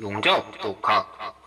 용접, 독학,